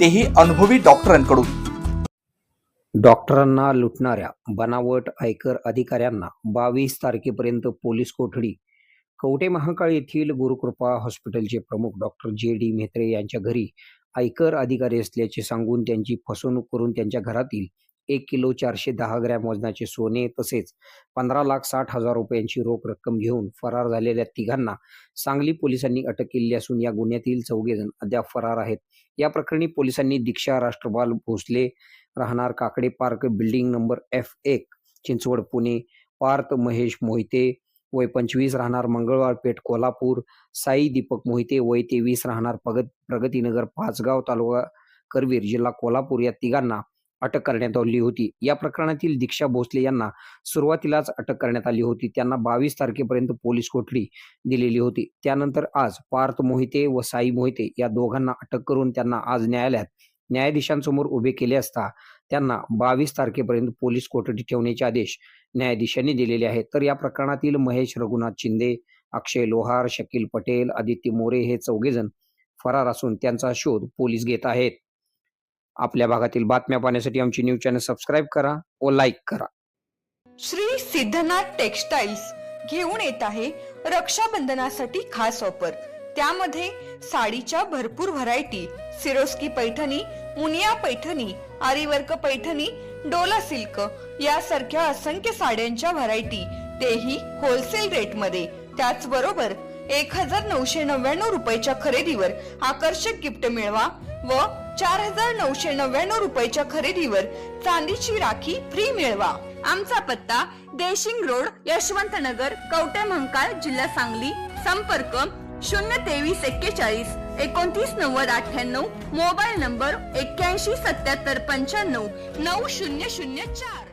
तेही अनुभवी डॉक्टरांकडून. डॉक्टरांना लुटणाऱ्या बनावट आयकर अधिकाऱ्यांना बावीस तारखेपर्यंत पोलीस कोठडी. कवटे महाकाळ येथील गुरुकृपा हॉस्पिटलचे प्रमुख डॉक्टर जे डी म्हेत्रे यांच्या घरी आयकर अधिकारी असल्याचे सांगून त्यांची फसवणूक करून त्यांच्या घरातील एक किलो चारशे दहा ग्रॅम वजनाचे सोने तसेच पंधरा लाख साठ हजार रुपयांची रोख रक्कम घेऊन फरार झालेल्या तिघांना सांगली पोलिसांनी अटक केली असून या गुन्ह्यातील चौघेजण अद्याप फरार आहेत. या प्रकरणी पोलिसांनी दीक्षा राष्ट्रपाल भोसले राहणार Kakade park building number F एक चिंचवड पुणे पार्थ महेश मोहिते वय पंचवीस राहणार मंगळवार पेठ कोल्हापूर साई दीपक मोहिते वय तेवीस राहणार प्रगत प्रगतीनगर पाचगाव तालुका करवीर जिल्हा कोल्हापूर या तिघांना अटक करण्यात आली होती. या प्रकरणातील दीक्षा भोसले यांना सुरुवातीलाच अटक करण्यात आली होती. त्यांना बावीस तारखेपर्यंत पोलीस कोठडी दिलेली होती. त्यानंतर आज पार्थ मोहिते व साई मोहिते या दोघांना अटक करून त्यांना आज न्यायालयात न्यायाधीशांसमोर उभे केले असता त्यांना बावीस तारखेपर्यंत पोलीस कोठडी ठेवण्याचे आदेश न्यायाधीशांनी दिलेले आहेत. तर या प्रकरणातील महेश रघुनाथ शिंदे अक्षय लोहार शकील पटेल आदित्य मोरे हे चौघेजण फरार असून त्यांचा शोध पोलीस घेत आहेत. आपल्या भागातील बातम्या पाहण्यासाठी आमची न्यूज चॅनल सबस्क्राईब करा व लाईक करा. श्री सिद्धनाथ टेक्सटाईल्स घेऊन येत आहे रक्षाबंधनासाठी खास ऑफर. त्यामध्ये साडीच्या भरपूर variety Swarovski Paithani Muniya Paithani aari work Paithani Dola silk यासारख्या असंख्य साड्यांच्या व्हरायटी तेही होलसेल रेटमध्ये. त्याचबरोबर एक हजार नऊशे नव्याण्णव रुपयाच्या खरेदीवर आकर्षक गिफ्ट मिळवा व चार हजार नऊशे नव्याण्णव रुपयाच्या खरेदीवर चांदीची राखी फ्री मिळवा. आमचा पत्ता देशिंग रोड यशवंत नगर कवटे महंकाळ जिल्हा सांगली. संपर्क शून्य तेवीस एक्केचाळीस एकोणतीस नव्वद अठ्ठ्याण्णव. मोबाईल नंबर एक्क्याऐंशी सत्याहत्तर पंच्याण्णव नऊ शून्य शून्य चार.